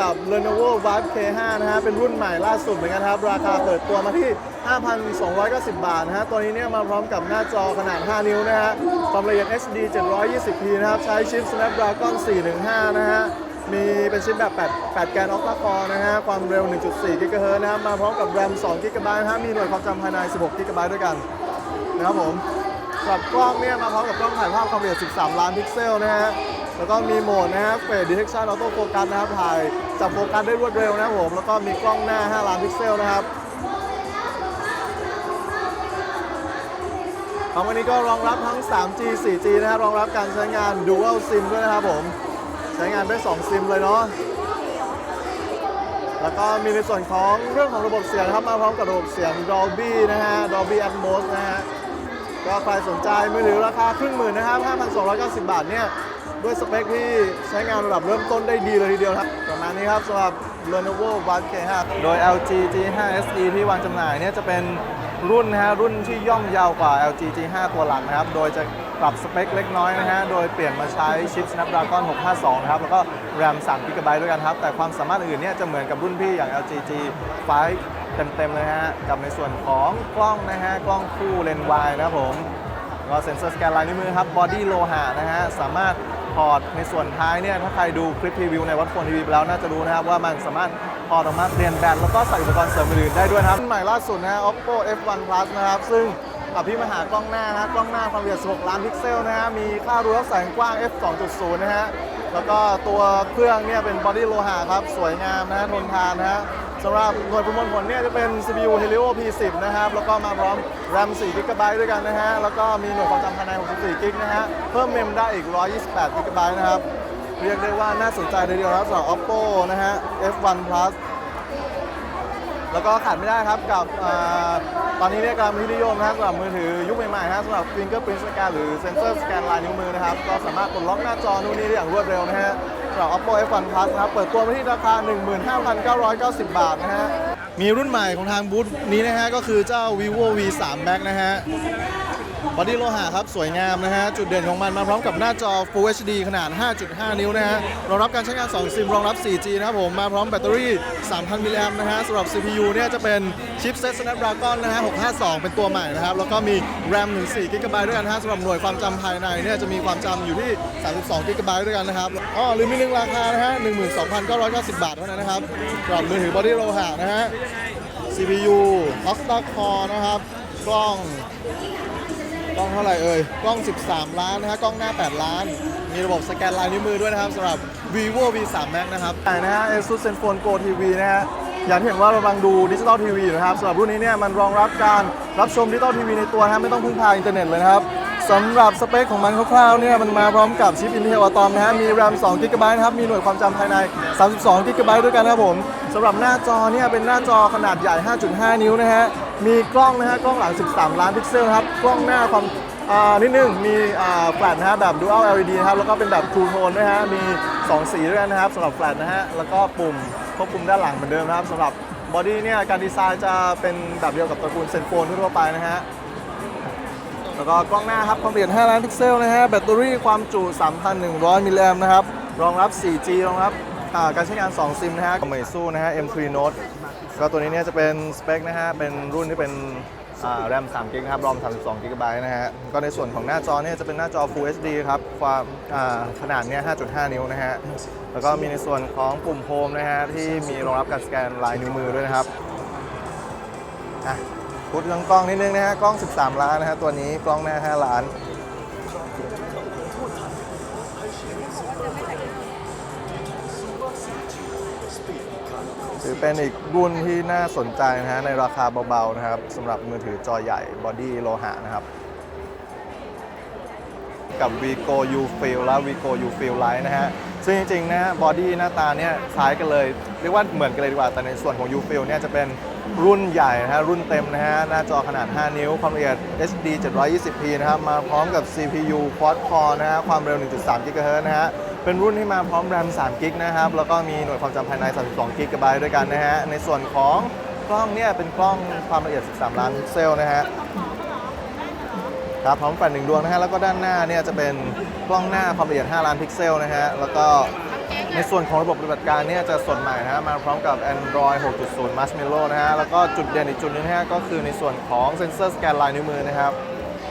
กับ Lenovo Vibe K5 นะฮะเป็นรุ่นใหม่ล่าสุดเหมือนกันครับ ราคาเปิดตัวมาที่ 5,290 บาทนะฮะตัวนี้เนี่ยมาพร้อมกับหน้าจอขนาด 5 นิ้วนะฮะความละเอียด HD 720p นะครับ ใช้ชิป Snapdragon 415 นะฮะมีเป็นชิปแบบ 8 8 แกน Octa Core นะฮะ ความเร็ว 1.4 GHz นะครับ มาพร้อมกับ RAM 2 GB นะฮะ มีหน่วยความจำภายใน 16 GB ด้วยกัน นะครับผมสำหรับกล้องเนี่ยมาพร้อมกับกล้องถ่ายภาพความละเอียด 13 ล้านพิกเซลนะฮะ แล้วก็มีโหมดนะฮะ Face Detection Auto Focus นะครับถ่ายจับโฟกัสได้รวดเร็วนะครับผมแล้วก็มีกล้องหน้า 5 ล้านพิกเซลนะครับของวันนี้ก็รองรับทั้ง 3G 4G นะครับรองรับการใช้งาน Dual SIM ด้วยนะครับผม ใช้งานได้ 2 ซิมเลยเนาะแล้วก็มีในส่วนของเรื่องของระบบเสียงนะครับมาพร้อมกับระบบเสียง Dolby นะฮะ Dolby Atmos นะฮะก็ใครสนใจมือถือราคาครึ่งหมื่นนะครับ 5,290 บาทเนี่ย ด้วยสเปคที่ใช้งานระดับเริ่มต้นได้ดีเลยทีเดียวครับประมาณนี้ครับสำหรับ Lenovo Vibe K5 โดย LG G5 SE ที่วางจำหน่ายเนี่ยจะเป็นรุ่นนะฮะรุ่นที่ย่อมยาวกว่า LG G5 ตัวหลังนะครับ โดยจะปรับสเปคเล็กน้อยนะฮะ โดยเปลี่ยนมาใช้ชิป Snapdragon 652 นะครับ แล้วก็ RAM 3 GB ด้วยกันครับ แต่ความสามารถอื่นเนี่ยจะเหมือนกับรุ่นพี่อย่าง LG G5 เต็มๆเลยฮะ กับในส่วนของกล้องนะฮะ กล้องคู่เลนส์วายนะครับผมก็เซ็นเซอร์สแกนลายนิ้วมือครับ บอดี้โลหะนะฮะ สามารถ ถอดในส่วนท้ายเนี่ยถ้าใครดูคลิปรีวิวในวัดโฟนทีวีไปแล้วน่าจะรู้นะครับว่ามันสามารถถอดออกมาเปลี่ยนแบตแล้วก็ใส่อุปกรณ์เสริมอื่นได้ด้วยนะครับรุ่นใหม่ล่าสุดนะ oppo f1 plus นะครับ ซึ่งอภิมหากล้องหน้านะกล้องหน้าความละเอียด 16 ล้านพิกเซลนะฮะมีค่ารูรับแสงกว้าง f 2.0 นะฮะแล้วก็ตัวเครื่องเนี่ยเป็นบอดี้โลหะครับสวยงามนะฮะทนทานนะฮะ สำหรับหน่วยประมวลผลเนี่ยจะเป็น CPU Helio P10 นะครับ แล้วก็มาพร้อม RAM 4 GB ด้วยกันนะฮะ แล้วก็มีหน่วยความจำภายใน 64 GB นะฮะ เพิ่มเมมได้อีก 128 GB นะครับ เรียกได้ว่าน่าสนใจเลยทีเดียวนะครับสำหรับ Oppo นะฮะ F1 Plus แล้วก็ขาดไม่ได้ครับกับอตอนนี้เนี่ยกำลังนที่นิยมนะสำหรับมือถือยุคใหม่ๆนะฮะสำหรับ Fingerprint Scan หรือเซนเซอร์สแกนลายนิ้วมือนะครับ ก็สามารถกดล็อกหน้าจอนู่นนี่ได้อย่างรวดเร็วนะฮะ หรับ Oppo F1 Plus นะครับเปิดตัวไปที่ราคา 15,990 บาทนะฮะมีรุ่นใหม่ของทางบูธนี้นะฮะก็คือเจ้า vivo v3 max นะฮะ บอดี้โลหะครับ สวยงามนะฮะ จุดเด่นของมันมาพร้อมกับหน้าจอ Full HD ขนาด 5.5 นิ้วนะฮะ รองรับการใช้งาน 2 ซิม รองรับ 4G นะครับผม มาพร้อมแบตเตอรี่ 3,000 มิลลิแอมป์นะฮะสำหรับ CPU เนี่ยจะเป็นชิปเซ็ต Snapdragon นะฮะ 652 เป็นตัวใหม่นะครับ แล้วก็มี RAM ถึง4 GB ด้วยกันนะฮะสำหรับหน่วยความจำภายในเนี่ยจะมีความจำอยู่ที่ 32 GB ด้วยกันนะครับ อ๋อลืมมีหนึ่งราคานะฮะ 12,990 บาทเท่านั้นนะครับสำหรับมือถือบอดี้โลหะนะฮะ CPU Octa Core นะครับ กล้อง กล้องเท่าไหร่เอ่ย กล้อง 13 ล้านนะฮะ กล้องหน้า 8 ล้าน มีระบบสแกนลายนิ้วมือด้วยนะครับสำหรับ vivo v3 max นะครับใช่นะฮะ asus zenfone go tv นะฮะ อย่างที่เห็นว่าเรากำลังดูดิจิตอลทีวีอยู่นะครับสำหรับรุ่นนี้เนี่ยมันรองรับการรับชมดิจิตอลทีวีในตัวนะฮะไม่ต้องพึ่งพาอินเทอร์เน็ตเลยนะครับสำหรับสเปคของมันคร่าวๆเนี่ยมันมาพร้อมกับชิป Intel Atom นะฮะมี RAM 2 GB นะครับ มีหน่วยความจำภายใน 32 GB ด้วยกันนะครับผมสำหรับหน้าจอเนี่ยเป็นหน้าจอขนาดใหญ่ 5.5 นิ้วนะฮะ มีกล้องนะฮะกล้องหลัง 13 ล้านพิกเซลครับกล้องหน้าความนิดนึงมีแฟลชนะฮะแบบ Dual LED นะครับแล้วก็เป็นแบบ True Tone ด้วยฮะมี 2 สีด้วยกันนะครับสำหรับแฟลชนะฮะแล้วก็ปุ่มควบคุมด้านหลังเหมือนเดิมนะครับสำหรับบอดี้เนี่ยการดีไซน์จะเป็นแบบเดียวกับตระกูลเซนโฟนทั่วไปนะฮะแล้วก็กล้องหน้าครับความละเอียด5ล้านพิกเซลนะฮะแบตเตอรี่ความจุ 3,100 มิลลิแอมป์นะครับรองรับ 4G รองรับ การใช้งาน2ซิมนะฮะเหมยสู้นะฮะ M3 Note ก็ตัวนี้เนี่ยจะเป็นสเปคนะฮะ เป็นรุ่นที่เป็นแรม3กิกครับรอม32กิกะไบต์นะฮะ ก็ในส่วนของหน้าจอเนี่ยจะเป็นหน้าจอ Full HD ครับ ความขนาดเนี่ย5.5 นิ้วนะฮะ แล้วก็มีในส่วนของปุ่มโฮมนะฮะ ที่มีรองรับการสแกนลายนิ้วมือด้วยนะครับอะพูดเรื่องกล้องนิดนึงนะฮะ กล้อง 13 ล้านนะฮะ ตัวนี้กล้องหน้า 5 ล้าน ถือเป็นอีกรุ่นที่น่าสนใจนะฮะในราคาเบาๆนะครับสำหรับมือถือจอใหญ่บอดี้โลหะนะครับ กับ Vigo U Feel และ Vigo U Feel Lite นะฮะ ซึ่งจริงๆนะบอดี้หน้าตาเนี่ยคล้ายกันเลย เรียกว่าเหมือนกันเลยดีกว่า แต่ในส่วนของ U Feel เนี่ยจะเป็นรุ่นใหญ่นะฮะรุ่นเต็มนะฮะหน้าจอขนาด 5 นิ้ว ความละเอียด HD 720p นะครับ มาพร้อมกับ CPU Quad Core นะฮะความเร็ว 1.3 GHz นะฮะ เป็นรุ่นที่มาพร้อม RAM 3 g b นะครับ แล้วก็มีหน่วยความจำภายใน 32 g b ด้วยกันนะฮะ ในส่วนของกล้องเนี่ยเป็นกล้องความละเอียด 13 ล้านพิกเซลนะฮะครับพร้อมแฟลชหนึ่งดวงนะฮะ แล้วก็ด้านหน้าเนี่ยจะเป็นกล้องหน้าความละเอียด 5 ล้านพิกเซลนะฮะ แล้วก็ในส่วนของระบบปฏิบัติการเนี่ยจะสดใหม่นะฮะ มาพร้อมกับ Android 6.0 Marshmallow นะฮะ แล้วก็จุดเด่นอีกจุดหนึงนะฮะก็คือในส่วนของเซ็นเซอร์สแกนลายนิ้วมือนะครับ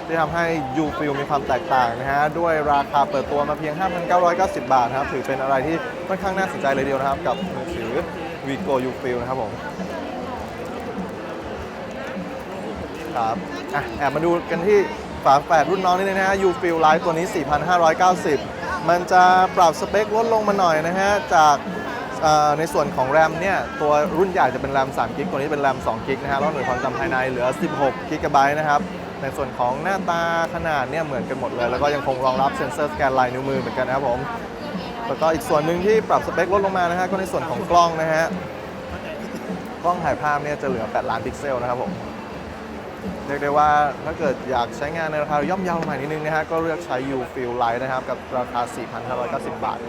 ที่ทำให้ U f i l มีความแตกต่างนะฮะด้วยราคาเปิดตัวมาเพียง 5,990 บาทนะครับถือเป็นอะไรที่ค่อนข้างน่าสนใจเลยเดียวนะครับ กับมือถือ Vigo U f i l นะครับผมครับอะแอบมาดูกันที่ฝาแฝดรุ่นน้องนิดนึงนะฮะ U f i l Lite ตัวนี้ 4,590 มันจะปรับสเปคลดลงมาหน่อยนะฮะจากในส่วนของแรมเนี่ยตัวรุ่นใหญ่จะเป็นแรม3กิกตัวนี้เป็นแรม2กิกนะฮะแล้วหน่วยความจำภายในเหลือ 16กิกะไบต์นะครับ ในส่วนของหน้าตาขนาดเนี่ยเหมือนกันหมดเลย แล้วก็ยังคงรองรับเซ็นเซอร์สแกนลายนิ้วมือเหมือนกันนะครับผม แล้วก็อีกส่วนหนึ่งที่ปรับสเปคลดลงมานะฮะก็ในส่วนของกล้องนะฮะ กล้องถ่ายภาพเนี่ยจะเหลือ 8 ล้านพิกเซลนะครับผมเรียกได้ว่าถ้าเกิดอยากใช้งานในราคาย่อมเยาวหน่อยนิดนึงนะฮะก็เลือกใช้ U Feel Lite นะครับกับราคา 4,590 บาท